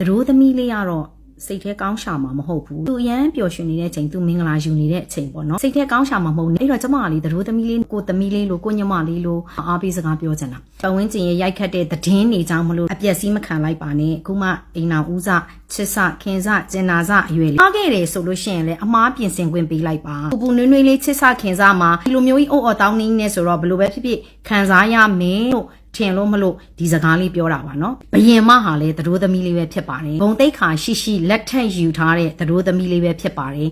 သရိုးသမီးလေးကတော့စိတ်ထဲကောင်းရှာမှာမဟုတ်ဘူးသူအရန်ပျော်ရွှင်နေတဲ့အချိန်သူမင်္ဂလာယူနေတဲ့အချိန်ပေါ့နော်စိတ်ထဲကောင်းရှာမှာမဟုတ်ဘူးအဲ့တော့ကျမကလေသရိုးသမီးလေးကိုသမီးလေးလို့ကိုညမလေးလို့အားပေးစကားပြောချင်တာပတ်ဝန်းကျင်ရဲ့ရိုက်ခတ်တဲ့သတင်းတွေကြောင့်မလို့အပျက်စီးမခံလိုက်ပါနဲ့အခုမှအိမ်နာဦးစချစ်စခင်စကျင်နာစအရွယ်လေးအားခဲ့တယ်ဆိုလို့ရှိရင်လေအမားပြင်ဆင်ခွင့်ပေးလိုက်ပါပူပူနွေးနွေးလေးချစ်စခင်စမှာဒီလိုမျိုးကြီးအိုးအော်တောင်းနေနေဆိုတော့ဘယ်လိုပဲဖြစ်ဖြစ်ခံစားရမယ်လို့ ထင်လို့မလို့ဒီစကားလေးပြောတာပါနော်ဘယင်မဟာလည်းသတို့သမီးလေးပဲဖြစ်ပါတယ်ဘုံတိတ်ခါရှိရှိလက်ထက်ယူထားတဲ့သတို့သမီးလေးပဲဖြစ်ပါတယ်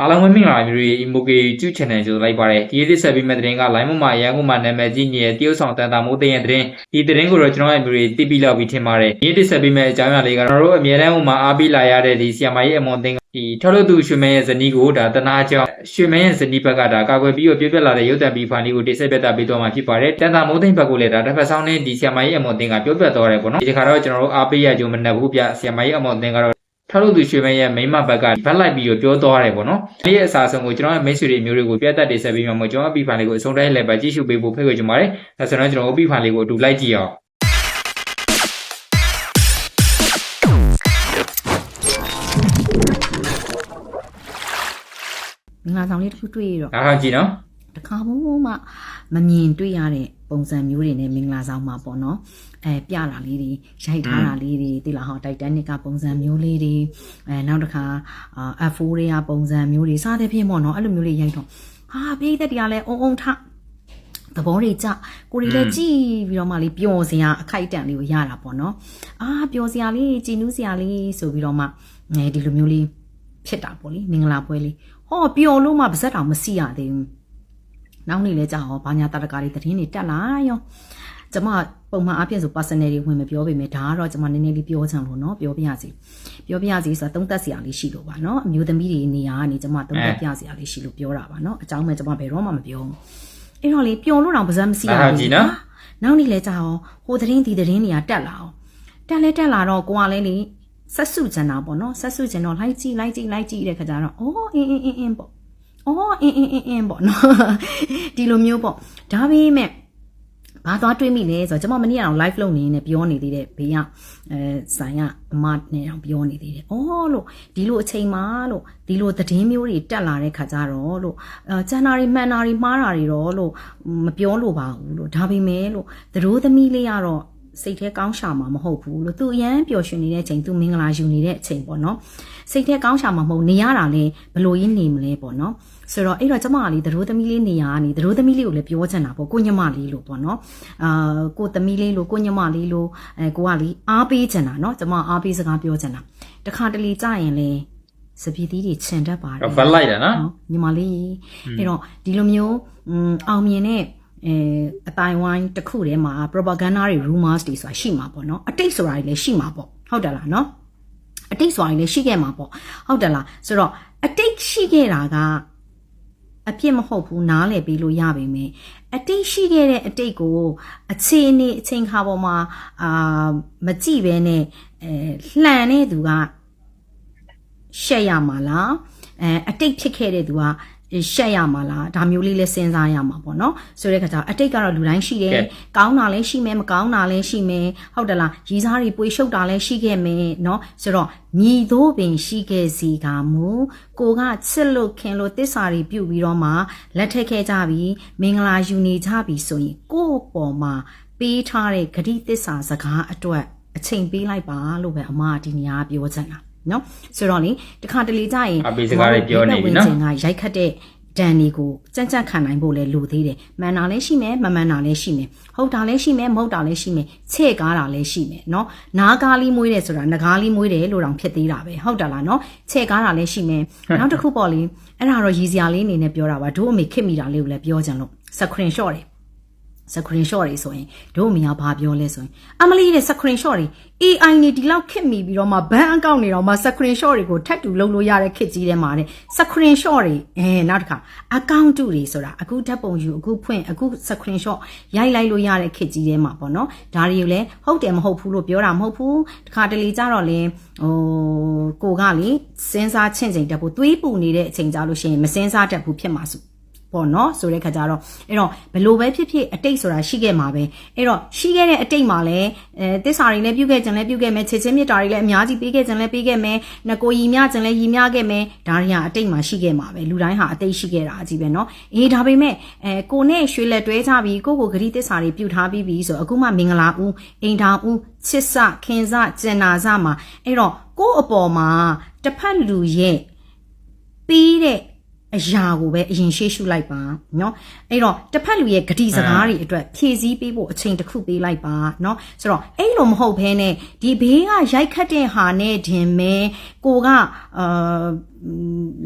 အားလုံးပဲမင်္ဂလာပါမျိုးတွေ Emoke YouTube Channel ကြိုလိုက်ပါတယ်ဒီနေ့ဆက်ပြီးမဲ့တဲ့တင်က line မှာရန်ကုန်မှာနာမည်ကြီးညီရဲ့တရုတ်ဆောင်တန်တာမိုးတဲ့ရင်တဲ့ဒီတဲ့ကိုတော့ကျွန်တော်ရဲ့မျိုးတွေတိပိလောက်ပြီးထင်ပါတယ်ဒီနေ့ဆက်ပြီးမဲ့အကြောင်းအရာလေးကကျွန်တော်တို့အမြဲတမ်းဟိုမှာအားပေးလာရတဲ့ဒီဆီယမကြီးအမွန်တင်ဒီထောက်လို့သူရွှေမဲရဲ့ဇနီးကိုဒါတနာကြောင့်ရွှေမဲရဲ့ဇနီးဘက်ကဒါကာကွယ်ပြီးတော့ပြပြလာတဲ့ရုပ်တံပီဖိုင်လေးကိုတိဆက်ပြတ်တာပေးတော့မှာဖြစ်ပါတယ်တန်တာမိုးသိမ့်ဘက်ကိုလည်းဒါတစ်ဖက်ဆောင်နဲ့ဒီဆီယမကြီးအမွန်တင်ကပြောပြတော့တယ်ပေါ့နော်ဒီခါတော့ကျွန်တော်တို့အားပေးရကြုံမနှက်ဘူးပြဆီယမကြီးအမွန်တင်ကတော့ ထောက်လို့သူရွှေမဲရဲ့မိမဘက်ကဘက်လိုက်ပြီးတော့ပြောသွားတယ်ပေါ့နော်။ဒီရဲ့အစားအဆုံးကိုကျွန်တော်ရဲ့မိတ်ဆွေတွေမျိုးတွေကိုပြတ်တက်တင်ဆက်ပြီးမှမို့ကျွန်တော်အပီဖိုင်လေးကိုအဆုံးတိုင်းလည်းပဲကြည့်ရှုပေးဖို့ဖိတ်ခေါ်ချင်ပါတယ်။ဒါဆိုတော့ကျွန်တော်အပီဖိုင်လေးကိုအတူလိုက်ကြည့်အောင်မင်္ဂလာဆောင်လေးတစ်ခုတွေ့ရတော့။ဒါထောင်ကြည့်နော်တခါမှမ မမြင်တွေ့ရတဲ့ပုံစံမျိုးတွေနဲ့မင်္ဂလာဆောင်မှာပေါ့နော်အဲပြတာလေးတွေရိုက်ထားတာလေးတွေတိလာဟောတိုက်တန်နစ်ကပုံစံမျိုးလေးတွေအဲနောက်တစ်ခါအာ F4 တွေကပုံစံမျိုးတွေစားတဲ့ဖြစ်ပေါ့နော်အဲ့လိုမျိုးလေးရိုက်တော့ဟာပိသက်တရားလဲအုံအုံထသဘောတွေကြကိုရီလည်းကြည်ပြီးတော့မှလေးပျော်စရာအခိုက်အတန့်လေးကိုရတာပေါ့နော်အာပျော်စရာလေးကြည်နူးစရာလေးဆိုပြီးတော့မှအဲဒီလိုမျိုးလေးဖြစ်တာပေါ့လေမင်္ဂလာပွဲလေးဟောပျော်လို့မှပါဇက်တောင်မစီရသေးဘူး နောက်နေ့လဲကြာဟောဘာညာတရကာတွေသတင်းတွေတက်လာရောကျမပုံမှန်အပြည့်ဆို personal တွေဝင်မပြောပေမဲ့ဒါကတော့ကျမနည်းနည်းလေးပြောချင်လို့เนาะပြောပြရစီပြောပြရစီဆိုတာသုံးသက်စရာလေးရှိလို့ပါเนาะအမျိုးသမီးတွေနေရာကနေကျမသုံးသက်ပြစရာလေးရှိလို့ပြောတာပါเนาะအကြောင်းမဲ့ကျမဘယ်တော့မှမပြောဘူးအဲ့တော့လေပျော်လို့တော့ပါစမ်းမစီရဘူးနောက်နေ့လဲကြာဟောဟိုသတင်းဒီသတင်းတွေကတက်လာအောင်တက်လဲတက်လာတော့ကိုကလည်းလေဆက်စုကျင်တာပေါ့เนาะဆက်စုကျင်တော့လိုက်ကြည့်လိုက်ကြည့်လိုက်ကြည့်တဲ့ခါကျတော့အော်အင်းအင်းအင်းအင်းပေါ့ အော်အင်းအင်းအင်းအင်းပေါ့နော်ဒီလိုမျိုးပေါ့ဒါပေမဲ့ဘာသွားတွေးမိလဲဆိုတော့ကျွန်မမနေ့ကတော့ live လုပ်နေနေပြောနေသေးတယ်ဘေးကအဲဆိုင်ကအမနဲ့တော့ပြောနေသေးတယ်။အော်လို့ဒီလိုအချိန်မှာလို့ဒီလိုသတင်းမျိုးတွေတက်လာတဲ့ခါကျတော့လို့အဲကျန်တာတွေမှန်တာတွေမှားတာတွေတော့လို့မပြောလို့ပါဘူးလို့ဒါပေမဲ့လို့သတို့သမီးလေးကတော့စိတ်ထဲကောင်းရှာမှာမဟုတ်ဘူးလို့သူအရန်ပျော်ရွှင်နေတဲ့အချိန်သူမင်္ဂလာယူနေတဲ့အချိန်ပေါ့နော်စိတ်ထဲကောင်းရှာမှာမဟုတ်နေရတာလဲဘလို့ရင်းနေမလဲပေါ့နော် ဆိုတော့အဲ့တော့ကျမကလေသတို့သမီးလေးနေရာကနေသတို့သမီးလေးကိုလည်းပြောချင်တာပေါ့ကိုညမလေးလို့ပေါ့နော်အာကိုသမီးလေးလို့ကိုညမလေးလို့အဲကိုကလေအားပေးချင်တာနော်ကျမအားပေးစကားပြောချင်တာတခါတလေကြာရင်လေစပီသီးတွေချင်တတ်ပါတယ်။ဘက်လိုက်တာနော်နော်ညီမလေးအဲ့တော့ဒီလိုမျိုးอืมအောင်မြင်တဲ့အဲအတိုင်းဝိုင်းတစ်ခုထဲမှာ propaganda တွေ rumors တွေဆိုတာရှိမှာပေါ့နော်အတိတ်ဆိုတာတွေလည်းရှိမှာပေါ့ဟုတ်တယ်လားနော်အတိတ်ဆိုတာတွေလည်းရှိခဲ့မှာပေါ့ဟုတ်တယ်လားဆိုတော့အတိတ်ရှိခဲ့တာက အပြစ်မဟုတ်ဘူးနားလည်ပြီးလို့ရပါမယ်အတိတ်ရှိခဲ့တဲ့အတိတ်ကိုအခြေအနေအချိန်ခါပေါ်မှာအာမကြည့်ပဲနဲ့အဲလှန်တဲ့သူကရှက်ရမှာလားအဲအတိတ်ဖြစ်ခဲ့တဲ့သူက ရှက်ရမှာလားဒါမျိုးလေးလည်းစဉ်းစားရမှာပေါ့နော်ဆိုတဲ့ခါကျတော့အတိတ်ကတော့လူတိုင်းရှိတယ်ကောင်းတာလည်းရှိမယ်မကောင်းတာလည်းရှိမယ်ဟုတ်တလားရီစားတွေပွေရှုပ်တာလည်းရှိခဲ့မယ်နော်ဆိုတော့မြည်သောပင်ရှိခဲ့စီကမူကိုကချစ်လို့ခင်လို့တစ္ဆာတွေပြုတ်ပြီးတော့မှလက်ထက်ခဲ့ကြပြီးမင်္ဂလာယူနေကြပြီဆိုရင်ကို့ပေါ်မှာပေးထားတဲ့ဂတိတစ္ဆာစကားအတွက်အချိန်ပေးလိုက်ပါလို့ပဲအမဒီနေရာပြောချင်တာ နော်ဆိုတော့လေတခါတလေကြာရင်အပေးစကားတွေပြောနေပြီနော်ဝင်းကရိုက်ခတ်တဲ့ဒဏ်တွေကိုကြမ်းကြမ်းခံနိုင်ဖို့လဲလိုသေးတယ်မှန်တာလည်းရှိမယ်မမှန်တာလည်းရှိမယ်ဟုတ်တာလည်းရှိမယ်မဟုတ်တာလည်းရှိမယ်ချဲ့ကားတာလည်းရှိမယ်နော်နားကားလေးမွေးတယ်ဆိုတာငကားလေးမွေးတယ်လို့တောင်ဖြစ်သေးတာပဲဟုတ်တယ်လားနော်ချဲ့ကားတာလည်းရှိမယ်နောက်တစ်ခုပေါ့လေအဲ့ဒါတော့ရည်စရာလေးအနေနဲ့ပြောတာပါတို့အမေခစ်မိတာလေးကိုလည်းပြောကြံလို့ screen shot တယ် screen shot တွေဆိုရင်တို့အမေကဘာပြောလဲဆိုရင်အမလီတဲ့ screen shot တွေ AI နေဒီလောက်ခစ်မိပြီးတော့မှဘန်အကောင့်နေတော့မှ screen shot တွေကိုထပ်တူလုပ်လို့ရတဲ့ခစ်ကြီးထဲမှာတဲ့ screen shot တွေအဲနောက်တစ်ခါ account တူတွေဆိုတာအခုဓာတ်ပုံယူအခုဖွင့်အခု screen shot ရိုက်လိုက်လို့ရတဲ့ခစ်ကြီးထဲမှာပေါ့နော်ဒါတွေကိုလည်းဟုတ်တယ်မဟုတ်ဘူးလို့ပြောတာမဟုတ်ဘူးတခါတလေကြတော့လေဟိုကိုကလေစဉ်းစားချင့်ချိန်တက်ဖို့သွေးပူနေတဲ့အချိန်ကြလို့ရှိရင်မစဉ်းစားတတ်ဘူးဖြစ်မှာစု ပေါ့နော်ဆိုတဲ့ခါကျတော့အဲ့တော့ဘလို့ပဲဖြစ်ဖြစ်အတိတ်ဆိုတာရှိခဲ့မှာပဲအဲ့တော့ရှိခဲ့တဲ့အတိတ်မှာလည်းအဲတစ္ဆာတွေလည်းပြုခဲ့ခြင်းလည်းပြုခဲ့မယ်ခြေချင်းမြစ်တာတွေလည်းအများကြီးပေးခဲ့ခြင်းလည်းပေးခဲ့မယ်ငကိုရီမြခြင်းလည်းရီမြခဲ့မယ်ဒါတွေဟာအတိတ်မှာရှိခဲ့မှာပဲလူတိုင်းဟာအတိတ်ရှိခဲ့တာအကြီးပဲနော်အေးဒါပေမဲ့အဲကိုနဲ့ရွှေလက်တွဲကြပြီးကိုကိုဂတိတစ္ဆာတွေပြုထားပြီးပြီဆိုအခုမှမင်္ဂလာဦးအိမ်ထောင်ဦးချစ်စခင်စကျင်နာစမှာအဲ့တော့ကို့အပေါ်မှာတစ်ဖက်လူရဲ့ပြီးတဲ့ အရာကိုပဲအရင်ရှေ့ရှုလိုက်ပါเนาะအဲ့တော့တစ်ဖက်လူရဲ့ဂတိစကားတွေအတွက်ဖြည့်ဆည်းပေးဖို့အချိန်တစ်ခုပေးလိုက်ပါเนาะဆိုတော့အဲ့လိုမဟုတ်ဘဲနဲ့ဒီဘေးကရိုက်ခတ်တဲ့ဟာနဲ့တင်မဲကိုကအာ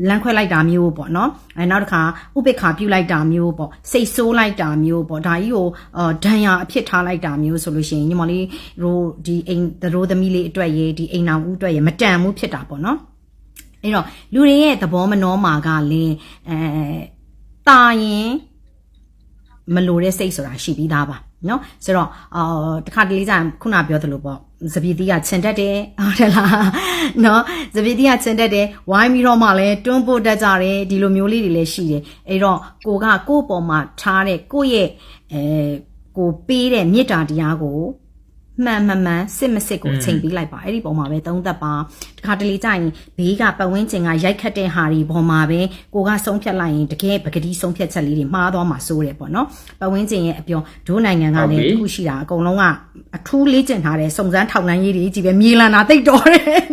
လမ်းခွဲလိုက်တာမျိုးပေါ့เนาะအဲနောက်တစ်ခါဥပိ္ပခာပြုတ်လိုက်တာမျိုးပေါ့စိတ်ဆိုးလိုက်တာမျိုးပေါ့ဒါကြီးကိုအာဒဏ်ရာအဖြစ်ထားလိုက်တာမျိုးဆိုလို့ရှိရင်ညီမလေးတို့ဒီအိမ်သရိုးသမီးလေးအတွက်ရေဒီအိမ်နောင်ဦးအတွက်ရေမတန်မှုဖြစ်တာပေါ့เนาะ အဲ့တော့လူတွေရဲ့သဘောမနှောမှာကလည်းအဲတာရင်မလိုတဲ့စိတ်ဆိုတာရှိပြီးသားပါနော်ဆိုတော့အော်တခါတလေကြာခုနပြောသလိုပေါ့စပီတီးကခြင်တက်တယ်ဟုတ်တယ်လားနော်စပီတီးကခြင်တက်တယ်ဝိုင်းပြီးတော့မှလည်းတွန်းပို့တတ်ကြတယ်ဒီလိုမျိုးလေးတွေလည်းရှိတယ်အဲ့တော့ကိုကကို့ပေါ်မှာထားတဲ့ကို့ရဲ့အဲကိုပေးတဲ့မေတ္တာတရားကို မှန်မှန်မှန်စစ်မစစ်ကိုအချိန်ပေးလိုက်ပါအဲ့ဒီပုံမှာပဲသုံးသက်ပါတခါတလေကြာရင်ဘေးကပတ်ဝန်းကျင်ကရိုက်ခတ်တဲ့ဟာတွေပုံမှာပဲကိုကဆုံးဖြတ်လိုက်ရင်တကယ်ပကတိဆုံးဖြတ်ချက်လေးတွေမှားသွားမှာစိုးတယ်ပေါ့နော်ပတ်ဝန်းကျင်ရဲ့အပြောဒိုးနိုင်ငံကလည်းတစ်ခုရှိတာအကုန်လုံးကအထူးလေ့ကျင့်ထားတဲ့စုံစမ်းထောက်နှံရေးတွေကြီးပဲမြေလန်တာတိတ်တော်တယ်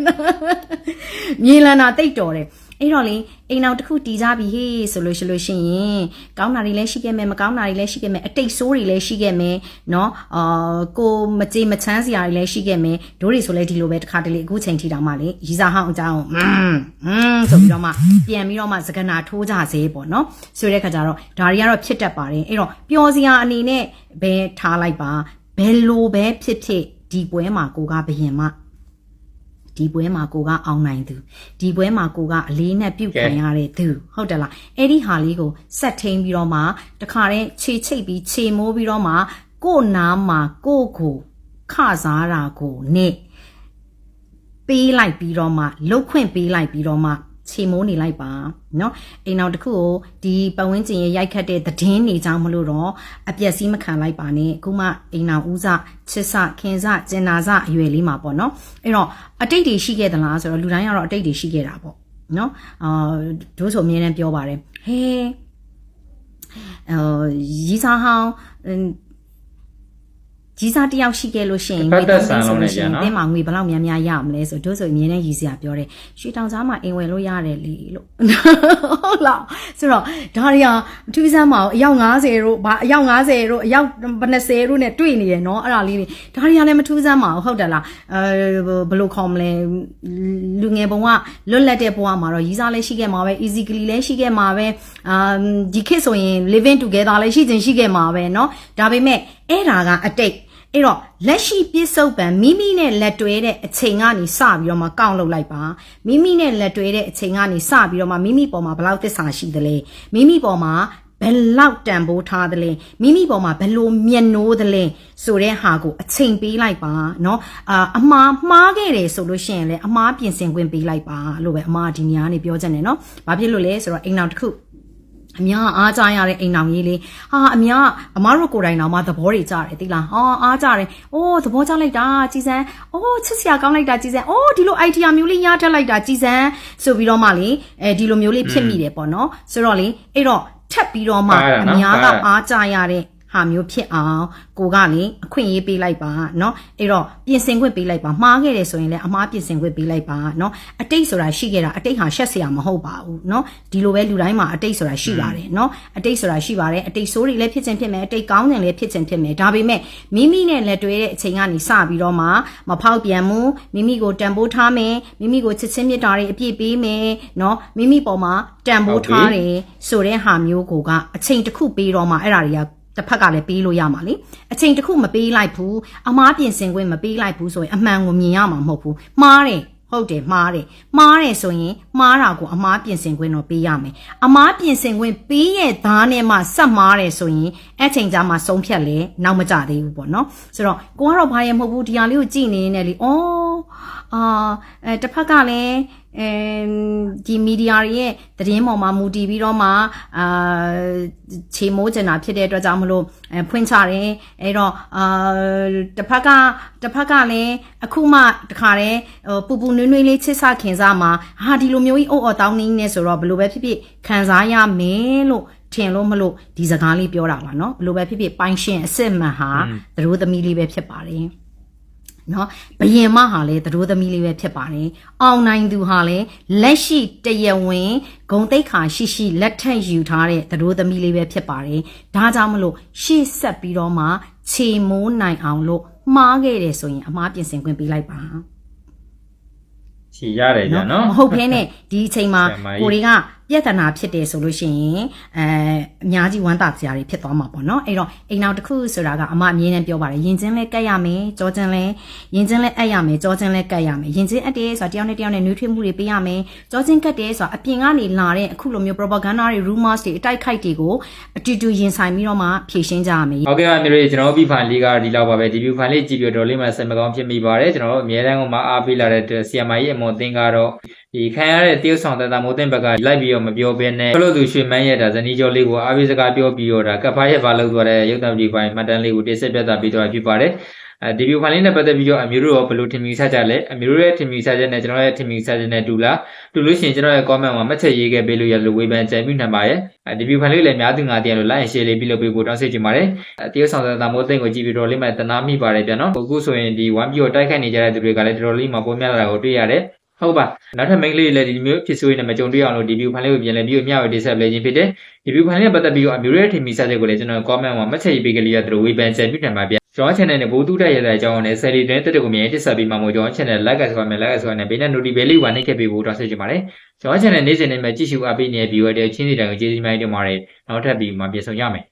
မြေလန်တာတိတ်တော်တယ် အဲ့တော့လေအိမ်နောက်တစ်ခုတီးကြပြီဟေးဆိုလို့ရှိလို့ရှိရင်ကောင်းတာတွေလည်းရှိခဲ့မယ်မကောင်းတာတွေလည်းရှိခဲ့မယ်အတိတ်ဆိုးတွေလည်းရှိခဲ့မယ်เนาะအာကိုမကြေမချမ်းစရာတွေလည်းရှိခဲ့မယ်တို့တွေဆိုလဲဒီလိုပဲတစ်ခါတလေအခုချိန်ထိတောင်မှလေရီစာဟောင်းအကြောင်းอืมอืมဆိုပြီးတော့မှပြန်ပြီးတော့မှစကနာထိုးကြစေပေါ့เนาะဆိုတဲ့ခါကျတော့ဒါတွေကတော့ဖြစ်တတ်ပါတယ်အဲ့တော့ပျော်စရာအနေနဲ့ဘယ်ထားလိုက်ပါဘယ်လိုပဲဖြစ်ဖြစ်ဒီပွဲမှာကိုကဘယင်မ ဒီပွဲမှာကိုကအောင်နိုင်သူဒီပွဲမှာကိုကအလေးနဲ့ပြုတ်ခံရတဲ့သူဟုတ်တယ်လားအဲ့ဒီဟာလေးကိုဆက်ထိန်ပြီးတော့မှတခါတည်းခြေချိတ်ပြီးခြေမိုးပြီးတော့မှကို့နားမှာကို့ကိုခစားတာကိုနဲ့ပေးလိုက်ပြီးတော့မှလှုပ်ခွင့်ပေးလိုက်ပြီးတော့မှ ခြေမိုးနေလိုက်ပါเนาะအိမ်နောက်တစ်ခုကိုဒီပတ်ဝန်းကျင်ရဲ့ရိုက်ခတ်တဲ့သတင်းနေကြောင်းမလို့တော့အပြက်စီးမခံလိုက်ပါနဲ့အခုမှအိမ်နောက်ဦးစချစ်စခင်စကျင်နာစအရွယ်လေးမှာပေါ့เนาะအဲ့တော့အတိတ်တွေရှိခဲ့သလားဆိုတော့လူတိုင်းကတော့အတိတ်တွေရှိခဲ့တာပေါ့เนาะအာတို့ဆိုအမြဲတမ်းပြောပါတယ်ဟဲအော်ရီစာဟောင်း ကြီးစားတယောက်ရှိခဲ့လို့ရှိရင်တင်းမှာငွေဘယ်လောက်များများရမလဲဆိုတို့ဆိုအမြဲတမ်းရည်စရာပြောတယ်ရွှေတောင်စားမှာအိမ်ဝယ်လို့ရတယ်လေလို့ဟုတ်လားဆိုတော့ဒါတွေဟာထူးဆန်းမအောင်အယောက်90တို့ဘာအယောက်90တို့အယောက်20တို့နဲ့တွေ့နေတယ်เนาะအဲ့ဒါလေးတွေဒါတွေကလည်းမထူးဆန်းမအောင်ဟုတ်တယ်လားအဲဘယ်လိုခေါ်မလဲလူငယ်ဘုံကလွတ်လပ်တဲ့ဘဝမှာတော့ရည်စားလည်းရှိခဲ့မှာပဲ easily လည်းရှိခဲ့မှာပဲအာဒီခေတ်ဆိုရင် living together လည်းရှိခြင်းရှိခဲ့မှာပဲเนาะဒါပေမဲ့ အဲ့ဒါကအတိတ်အဲ့တော့လက်ရှိပြစ္ဆုတ်ပံမိမိနဲ့လက်တွဲတဲ့အချိန်ကနေစပြီးတော့မှကောက်လုပ်လိုက်ပါမိမိနဲ့လက်တွဲတဲ့အချိန်ကနေစပြီးတော့မှမိမိပေါ်မှာဘယ်လောက်သစ္စာရှိသလဲမိမိပေါ်မှာဘယ်လောက်တန်ဖိုးထားသလဲမိမိပေါ်မှာဘယ်လိုမျက်နှိုးသလဲဆိုတဲ့ဟာကိုအချိန်ပေးလိုက်ပါเนาะအာအမားမှားခဲ့တယ်ဆိုလို့ရှိရင်လည်းအမားပြင်ဆင်ခွင့်ပေးလိုက်ပါလို့ပဲအမားဒီနေရာကနေပြောချင်တယ်เนาะဘာဖြစ်လို့လဲဆိုတော့အိမ်နောက်တစ်ခု အများအားကြရတဲ့အိမ်အောင်ကြီးလေးဟာအများအမားတို့ကိုယ်တိုင်တော့မှသဘောတွေကြတယ်သိလားဟာအားကြတယ်အိုးသဘောကျလိုက်တာကြည်စမ်းအိုးချစ်စရာကောင်းလိုက်တာကြည်စမ်းအိုးဒီလို idea မျိုးလေးရထက်လိုက်တာကြည်စမ်းဆိုပြီးတော့မှလေအဲဒီလိုမျိုးလေးဖြစ်မိတယ်ပေါ့နော်ဆိုတော့လေအဲ့တော့ထပ်ပြီးတော့မှအများကအားကြရတဲ့ ဟာမျိုးဖြစ်အောင်ကိုကလေအခွင့်အရေးပေးလိုက်ပါเนาะအဲ့တော့ပြင်ဆင်ခွင့်ပေးလိုက်ပါမှားခဲ့တယ်ဆိုရင်လည်းအမှားပြင်ဆင်ခွင့်ပေးလိုက်ပါเนาะအတိတ်ဆိုတာရှိခဲ့တာအတိတ်ဟာရှက်စရာမဟုတ်ပါဘူးเนาะဒီလိုပဲလူတိုင်းမှာအတိတ်ဆိုတာရှိပါတယ်เนาะအတိတ်ဆိုတာရှိပါတယ်အတိတ်ဆိုးတွေလည်းဖြစ်ခြင်းဖြစ်မယ်အတိတ်ကောင်းခြင်းလည်းဖြစ်ခြင်းဖြစ်မယ်ဒါပေမဲ့မိမိနဲ့လက်တွဲတဲ့အချိန်ကနေစပြီးတော့မှမဖောက်ပြန်မှုမိမိကိုတန်ဖိုးထားမယ်မိမိကိုချစ်ချင်းမြတ်တာတွေအပြည့်ပေးမယ်เนาะမိမိပေါ်မှာတန်ဖိုးထားတယ်ဆိုတဲ့ဟာမျိုးကိုကအချိန်တစ်ခုပေးတော့မှအဲ့ဒါတွေက တစ်ဖက်ကလည်းပေးလို့ရမှာလေအချိန်တစ်ခုမပေးလိုက်ဘူးအမားပြင်ဆင်ခွင့်မပေးလိုက်ဘူးဆိုရင်အမှန်ကိုမြင်ရမှာမဟုတ်ဘူးမှားတယ်ဟုတ်တယ်မှားတယ်မှားတယ်ဆိုရင်မှားတာကိုအမားပြင်ဆင်ခွင့်တော့ပေးရမယ်အမားပြင်ဆင်ခွင့်ပေးရဲ့သားနဲ့မှဆက်မှားတယ်ဆိုရင်အဲ့ချိန်ကျမှဆုံးဖြတ်လဲနောက်မကြသေးဘူးပေါ့နော်ဆိုတော့ကိုကတော့ဘာရဲမဟုတ်ဘူးဒီဟာလေးကိုကြည်နေနေလေဩ အာအဲတစ်ဖက်ကလည်း အဲဒီမီဒီယာတွေရဲ့သတင်းပေါ်မှာမူတည်ပြီးတော့မှအာခြေမိုးကျင်တာဖြစ်တဲ့အတွက်ကြောင့်မလို့အဲဖွင့်ချတယ်အဲ့တော့အာတစ်ဖက်ကတစ်ဖက်ကလည်းအခုမှတခါတည်းဟိုပူပူနွေးနွေးလေးချစ်ဆခင်စားမှာဟာဒီလိုမျိုးကြီးအုပ်အော်တောင်းနေနေဆိုတော့ဘယ်လိုပဲဖြစ်ဖြစ်ခံစားရမယ်လို့ထင်လို့မလို့ဒီစကားလေးပြောတာပါเนาะဘယ်လိုပဲဖြစ်ဖြစ်ပိုင်ရှင်အစ်စ်မှန်ဟာသူတို့သမီးလေးပဲဖြစ်ပါတယ် နော်ဘယင်မဟာလည်းသတို့သမီးလေးပဲဖြစ်ပါတယ်အောင်နိုင်သူဟာလည်းလက်ရှိတရဝင်းဂုံတိတ်ခါရှိရှိလက်ထက်ယူထားတဲ့သတို့သမီးလေးပဲဖြစ်ပါတယ်ဒါကြောင့်မလို့ရှေ့ဆက်ပြီးတော့မှခြေမိုးနိုင်အောင်လို့မှားခဲ့တယ်ဆိုရင်အမှားပြင်ဆင်ခွင့်ပေးလိုက်ပါချီရတယ်ကြာနော်မဟုတ်ဘဲနဲ့ဒီအချိန်မှာကိုတွေကပြဿနာဖြစ်တယ်ဆိုလို့ရှိရင်အဲအများကြီးဝမ်းသာစရာတွေဖြစ်သွားမှာပေါ့နော်အဲ့တော့အိမ်နောက်တစ်ခုဆိုတာကအမအမြင်နဲ့ပြောပါတယ်ယင်ချင်းလဲကတ်ရမယ်ကြောချင်းလဲယင်ချင်းလဲအပ်ရမယ်ကြောချင်းလဲကတ်ရမယ်ယင်ချင်းအပ်တယ်ဆိုတာတယောက်နဲ့တယောက်နဲ့နှွေးထွေးမှုတွေပေးရမယ်ကြောချင်းကတ်တယ်ဆိုတာအပြင်ကနေလာတဲ့အခုလိုမျိုး propaganda တွေ rumors တွေအတိုက်ခိုက်တွေကိုအတူတူရင်ဆိုင်ပြီးတော့မှဖြေရှင်းကြရမယ်ဟုတ်ကဲ့ပါမျိုးတွေကျွန်တော်တို့ပြီးဖိုင်လေးကဒီလောက်ပါပဲဒီ view ဖိုင်လေးကြည့်ပြီးတော့လေးမှဆက်မကောင်းဖြစ်မိပါတယ်ကျွန်တော်တို့အများတန်းကမှအားပေးလာတဲ့အတွက် CMI ရဲ့အမွန်သင်ကတော့ ဒီခံရတဲ့တရုတ်ဆောင်တတမိုးသင်ဘက်ကလိုက်ပြီးတော့မပြောဘဲနဲ့ဘလို့သူရွှေမန်းရဲ့ဒါဇနီးကျော်လေးကိုအားပေးစကားပြောပြီးတော့ဒါကပ်ဖားရဲ့ဘာလို့သွားတဲ့ရုပ်သံဒီဖိုင်မှတ်တမ်းလေးကိုတင်ဆက်ပြသပေးတော့ဖြစ်ပါတယ်အဲဒီ view ဖိုင်လေးနဲ့ပတ်သက်ပြီးတော့အမျိုးတို့ရောဘယ်လိုထင်မြင်ဆကြလဲအမျိုးတို့ရဲ့ထင်မြင်ဆချက်နဲ့ကျွန်တော်ရဲ့ထင်မြင်ဆချက်နဲ့တူလားတူလို့ရှိရင်ကျွန်တော်ရဲ့ comment မှာမှတ်ချက်ရေးခဲ့ပေးလို့ရလို့ဝေဖန်ကြံပြနိုင်ပါရဲ့အဲဒီ view ဖိုင်လေးလည်းများသူငါတည်းလို့ like and share လေးပြုလုပ်ပေးဖို့တောင်းဆိုချင်ပါတယ်အဲတရုတ်ဆောင်တဲ့တာမိုးသိန်းကိုကြည့်ပြီးတော့လေးမှတနာမိပါတယ်ဗျာနော်အခုဆိုရင်ဒီ1ပြီးတော့တိုက်ခိုက်နေကြတဲ့သူတွေကလည်းတော်တော်လေးမှပုံများလာတာကိုတွေ့ရတယ် ဟုတ်ပါနောက်ထပ် main လေးလည်းဒီမျိုးဖြစ်ဆိုရင်လည်းမကြုံတွေ့အောင်လို့ဒီ view ဖိုင်လေးကိုပြန်လည်ပြီးတော့မျှဝေတင်ဆက်ပေးခြင်းဖြစ်တယ်ဒီ view ဖိုင်လေးနဲ့ပတ်သက်ပြီးတော့အမျိုးရဲ့ထင်မြင်စချက်ကိုလည်းကျွန်တော် comment မှာမှတ်ချက်ရေးပေးကလေးရသူတို့ဝေဖန်ချက်ပြုနိုင်ပါဗျာကျွန်တော် channel နဲ့ဘိုးတူးတက်ရတဲ့အကြောင်းနဲ့ series တွေတက်တက်ကိုမြင်တက်ဆက်ပြီးမှမို့ကျွန်တော် channel like ဆိုရမယ် like ဆိုရမယ်ဘေးနဲ့ notification လေးဝါနှိပ်ခဲ့ပေးဖို့တောင်းဆိုချင်ပါတယ်ကျွန်တော် channel နေ့စဉ်နဲ့မှကြည့်ရှုအားပေးနေတဲ့ viewer တွေချင်းစီတိုင်းကိုကျေးဇူးများတင်ပါတယ်နောက်ထပ်ပြီးမှပြန်ဆောင်ရမယ်